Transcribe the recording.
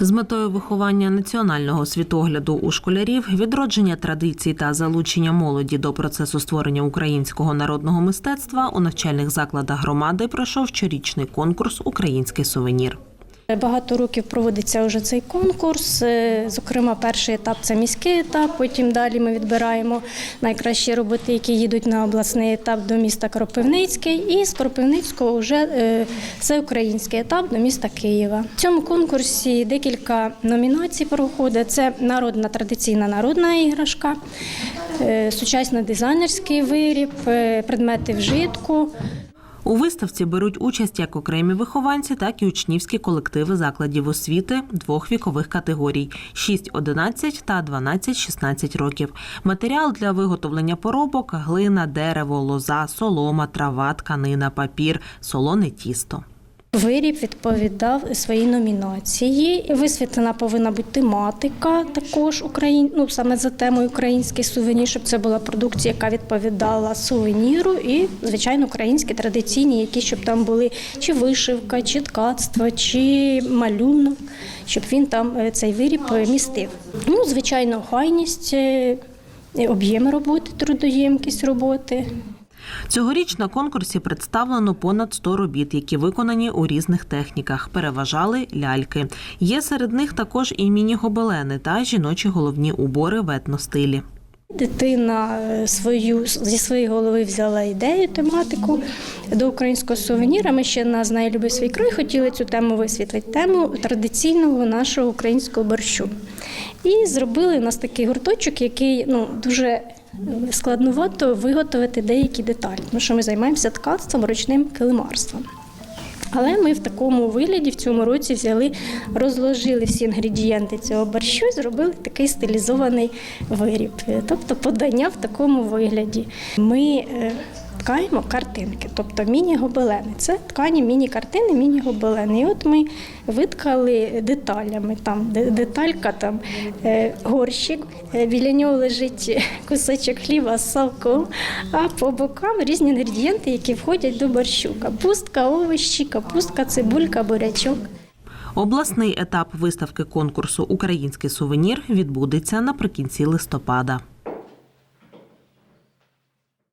З метою виховання національного світогляду у школярів, відродження традицій та залучення молоді до процесу створення українського народного мистецтва у навчальних закладах громади пройшов щорічний конкурс Український сувенір. Багато років проводиться вже цей конкурс. Е, Зокрема, перший етап це міський етап. Потім далі ми відбираємо найкращі роботи, які їдуть на обласний етап до міста Кропивницький. І з Кропивницького вже всеукраїнський етап до міста Києва. В цьому конкурсі декілька номінацій проходить. Це народна традиційна народна іграшка, е, сучасно дизайнерський виріб, е, предмети вжитку. У виставці беруть участь як окремі вихованці, так і учнівські колективи закладів освіти двох вікових категорій 6-11 та 12-16 років. Матеріал для виготовлення поробок глина, дерево, лоза, солома, трава, тканина, папір, солоне тісто. Виріб відповідав своїй номінації. Висвітлена повинна бути тематика також Україн... ну, саме за темою український сувенір, щоб це була продукція, яка відповідала сувеніру, і звичайно українські традиційні, які щоб там були чи вишивка, чи ткацтво, чи малюнок, щоб він там е, цей виріб е, містив. Ну, звичайно, охайність, е, об'єм роботи, трудоємкість роботи. Цьогоріч на конкурсі представлено понад 100 робіт, які виконані у різних техніках. Переважали ляльки. Є серед них також і міні-гобелени та жіночі головні убори в етностилі. Дитина е, свою зі своєї голови взяла ідею, тематику до українського сувеніра. Ми ще на «Знай, люби свій край хотіли цю тему висвітлити, тему традиційного нашого українського борщу. І зробили у нас такий гурточок, який ну дуже складновато виготовити деякі деталі, тому що ми займаємося ткацтвом, ручним килимарством. Але ми в такому вигляді в цьому році взяли, розложили всі інгредієнти цього борщу і зробили такий стилізований виріб, тобто подання в такому вигляді. Ми е, ткаємо картинки, тобто міні-гобелени. Це ткані міні-картини, міні-гобелени. І от ми виткали деталями. Там деталька, там е, горщик, е, біля нього лежить кусочок хліба з салком, а по бокам різні інгредієнти, які входять до борщу. Капустка, овощі, капустка, цибулька, бурячок. Обласний етап виставки конкурсу Український сувенір відбудеться наприкінці листопада.